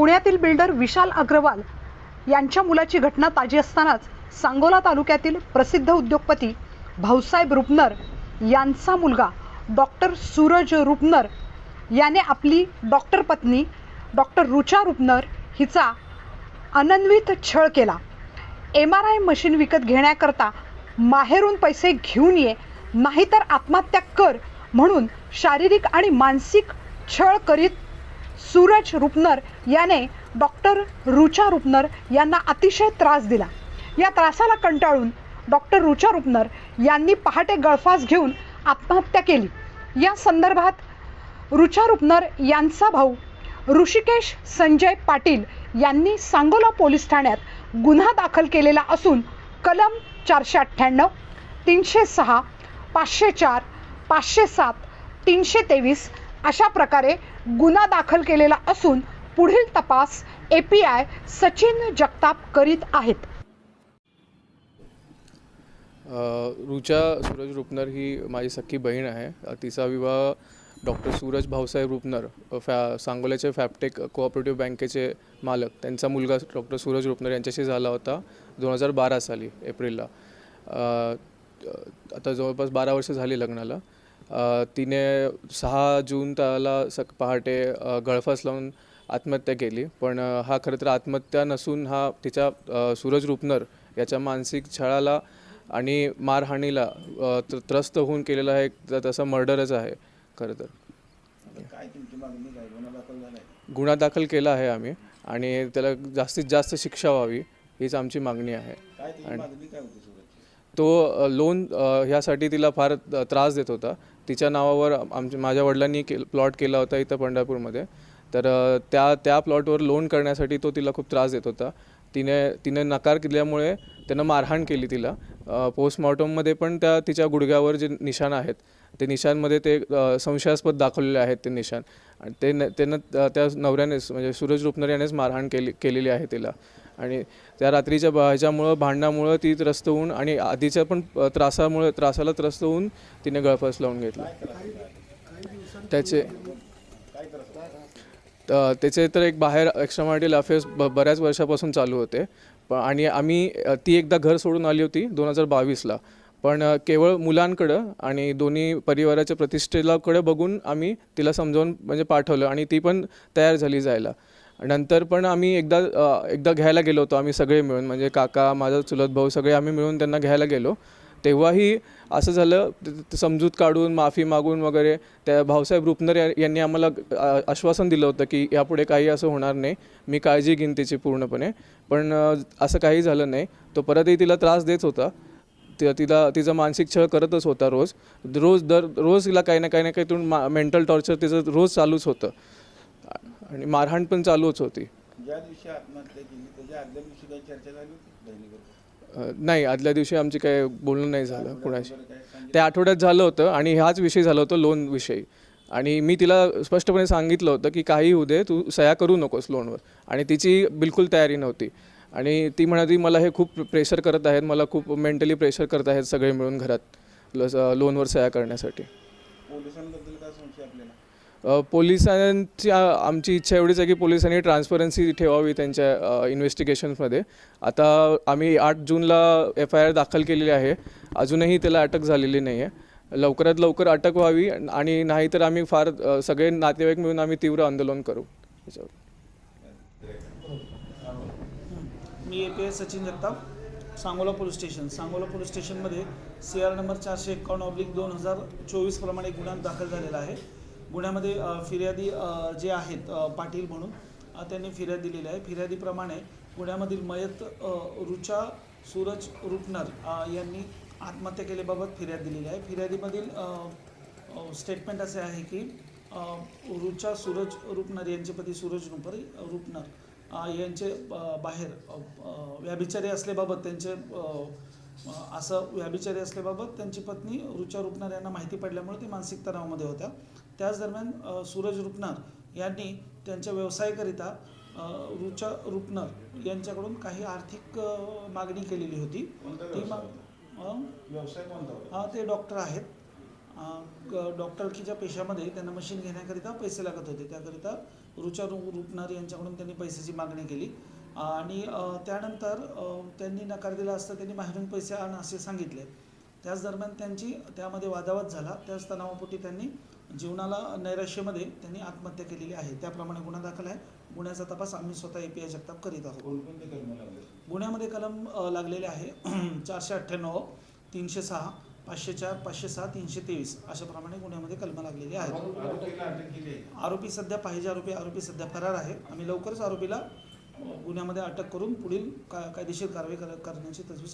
पुण्यातील बिल्डर विशाल अग्रवाल यांच्या मुलाची घटना ताजी असतानाच सांगोला तालुक्यातील प्रसिद्ध उद्योगपती भाऊसाहेब रुपनर यांचा मुलगा डॉक्टर सूरज रुपनर याने आपली डॉक्टर पत्नी डॉक्टर रुचा रुपनर हिचा अनन्वित छळ केला. एम आर आय मशीन विकत घेण्याकरता माहेरून पैसे घेऊन ये नाहीतर आत्महत्या कर म्हणून शारीरिक आणि मानसिक छळ करीत सूरज रुपनर याने डॉक्टर रुचा रुपनर यांना अतिशय त्रास दिला. या त्रासाला कंटाळून डॉक्टर रुचा रुपनर यांनी पहाटे गळफास घेऊन आत्महत्या केली. या संदर्भात रुचा रुपनर यांचा भाऊ ऋषिकेश संजय पाटील यांनी सांगोला पोलीस ठाण्यात गुन्हा दाखल केलेला असून कलम चारशे अठ्ठ्याण्णव तीनशे सहा पाचशे चार पाचशे सात तीनशे तेवीस अशा प्रकारे गुन्हा दाखल केलेला असून पुढील तपास A P I Sachin Jagtap करीत आहेत. रुचा सूरज रुपनर ही माझी सख्खी बहीण आहे. तिचा विवाह डॉक्टर सूरज भाऊसाहेब रुपनर फॅ सांगोल्याचे फॅपटेक कोऑपरेटिव्ह बँकेचे मालक त्यांचा मुलगा डॉक्टर सूरज रुपनर यांच्याशी झाला होता दोन हजार बारा साली एप्रिलला. आता जवळपास बारा वर्ष झाली लग्नाला. तिने सहा जून त्याला सक पहाटे गळफास लावून आत्महत्या केली. पण हा खरं तर आत्महत्या नसून हा तिच्या सूरज रुपनर याच्या मानसिक छळाला आणि मारहाणीला त्रस्त होऊन केलेला आहे त- तसा मर्डरच आहे खरं तर. गुन्हा दाखल केला आहे आम्ही आणि त्याला जास्तीत जास्त शिक्षा व्हावी हीच आमची मागणी आहे. सुरतची? तो लोन ह्यासाठी तिला फार त्रास देत होता. तिच्या नावावर आमच्या माझ्या वडिलांनी के प्लॉट केला होता इथं पंढरपूरमध्ये. तर त्या त्या प्लॉटवर लोन करण्यासाठी तो तिला खूप त्रास देत होता. तिने तिने नकार केल्यामुळे त्यानं मारहाण केली तिला. पोस्टमॉर्टममध्ये पण त्या तिच्या गुडघ्यावर जे निशाण आहेत ते निशाणमध्ये ते संशयास्पद दाखवलेले आहेत ते निशाण. आणि ते न- त्यानं त्या त्या नवऱ्यानेच म्हणजे सूरज रुपनर यानेच मारहाण केली केलेली आहे तिला. आणि त्या रात्रीच्या ह्याच्यामुळं भांडणामुळं ती त्रस्त होऊन आणि आधीच्या पण त्रासामुळे त्रासाला त्रस्त होऊन तिने गळफस लावून घेतला. त्याचे त्याचे तर एक बाहेर एक्स्ट्रामॅरिटल अफेअर्स ब बऱ्याच वर्षापासून चालू होते. प आणि आम्ही ती एकदा घर सोडून आली होती दोन हजार बावीसला. पण केवळ मुलांकडं आणि दोन्ही परिवाराच्या प्रतिष्ठेलाकडे बघून आम्ही तिला समजावून म्हणजे पाठवलं आणि ती पण तयार झाली जायला. नंतर पण आम्ही एकदा एकदा घ्यायला गेलो होतो आम्ही सगळे मिळून. म्हणजे काका माझा चुलत भाऊ सगळे आम्ही मिळून त्यांना घ्यायला गेलो. तेव्हाही असं झालं समजूत काढून माफी मागून वगैरे त्या भाऊसाहेब रुपनर यांनी आम्हाला आश्वासन दिलं होतं की यापुढे काही असं होणार नाही. मी काळजी घेईन तिची पूर्णपणे. पण असं काही झालं नाही. तो परतही तिला त्रास देत होता. ति- तिला तिचा मानसिक छळ करतच होता रोज. रोज दर रोज तिला काही ना काही ना काहीतून मा मेंटल टॉर्चर तिचं रोज चालूच होतं. आणि मारहाण पण चालूच होती. ज्या दिवशी आत्महत्या केली त्याच्या आदल्या दिवशी काही चर्चा झाली होती बहिणीबरोबर? अ, नाही आदल्या दिवशी आमची काय बोलणं नाही झालं कुणाशी. त्या आठवड्यात झालं होतं आणि ह्याच विषयी झालं होतं लोन विषयी. आणि मी तिला स्पष्टपणे सांगितलं होतं की काही होऊ दे तू सह्या करू नकोस लोनवर आणि तिची बिलकुल तयारी नव्हती. आणि ती म्हणाली मला हे खूप प्रेशर करत आहेत मला खूप मेंटली प्रेशर करत आहेत सगळे मिळून घरात ल- लोनवर सह्या करण्यासाठी. पोलिसांबद्दल काय संशय आपल्याला? पोलिसांची आमची इच्छा एवढीच आहे की पोलिसांनी ट्रान्सपरन्सी ठेवावी त्यांच्या इन्व्हेस्टिगेशन्समध्ये. आता आम्ही आठ जूनला एफ आय आर दाखल केलेली आहे. अजूनही त्याला अटक झालेली नाही आहे लवकरात लवकर अटक व्हावी आणि नाहीतर आम्ही फार सगळे नातेवाईक मिळून आम्ही तीव्र आंदोलन करू. त्याच्यावर मी A P S Sachin Jagtap Sangola police station. Sangola police स्टेशनमध्ये सी आर नंबर चारशे एकावन्न ऑब्लिक दोन हजार चोवीसप्रमाणे गुन्हा दाखल झालेला आहे. गुन्ह्यामध्ये फिर्यादी जे आहेत पाटील म्हणून त्यांनी फिर्याद दिलेली आहे. फिर्यादीप्रमाणे गुन्ह्यामधील मयत रुचा सूरज रुपनर यांनी आत्महत्या केल्याबाबत फिर्याद दिलेली आहे. फिर्यादीमधील स्टेटमेंट असे आहे की रुचा सूरज रुपनर यांचे पती सूरज रुपर रुपनर यांचे बाहेर व्याभिचारी असल्याबाबत त्यांचे असं व्याभिचारी असल्याबाबत त्यांची पत्नी रुचा रुपनर यांना माहिती पडल्यामुळे ते मानसिक तणावामध्ये होत्या. त्याच दरम्यान सूरज रुपनर यांनी त्यांच्या व्यवसायाकरिता रुचा रुपनर यांच्याकडून काही आर्थिक मागणी केलेली होती. ती माग होता? हा ते डॉक्टर आहेत. अ, ग- डॉक्टरकीच्या पेशामध्ये त्यांना मशीन घेण्याकरिता पैसे लागत होते. त्याकरिता रुचा रुपनार यांच्याकडून त्यांनी पैशाची मागणी केली. आणि त्यानंतर त्यांनी नकार दिला असता त्यांनी बाहेरून पैसे आण असे सांगितले. त्याच दरम्यान त्यांची त्यामध्ये वादावाद झाला. त्याच तणावापोटी त्यांनी जीवनाला नैराश्यामध्ये त्यांनी आत्महत्या केलेली आहे. त्याप्रमाणे गुन्हा दाखल आहे. गुन्ह्याचा तपास आम्ही स्वतः ए पी आय जगताप करीत आहोत. गुन्ह्यामध्ये कलम लागलेले आहे. चारशे अठ्ठ्याण्णव तीनशे सहा पाचशे चार पाचशे सहा तीनशे तेवीस अशाप्रमाणे गुन्ह्यामध्ये कलम लागलेली आहेत. आरोपी सध्या पाहिजे आरोपी आरोपी सध्या फरार आहे. आम्ही लवकरच आरोपीला गुन्ह्यामध्ये अटक करून पुढील का कायदेशीर कारवाई कर- करण्याची तजवीज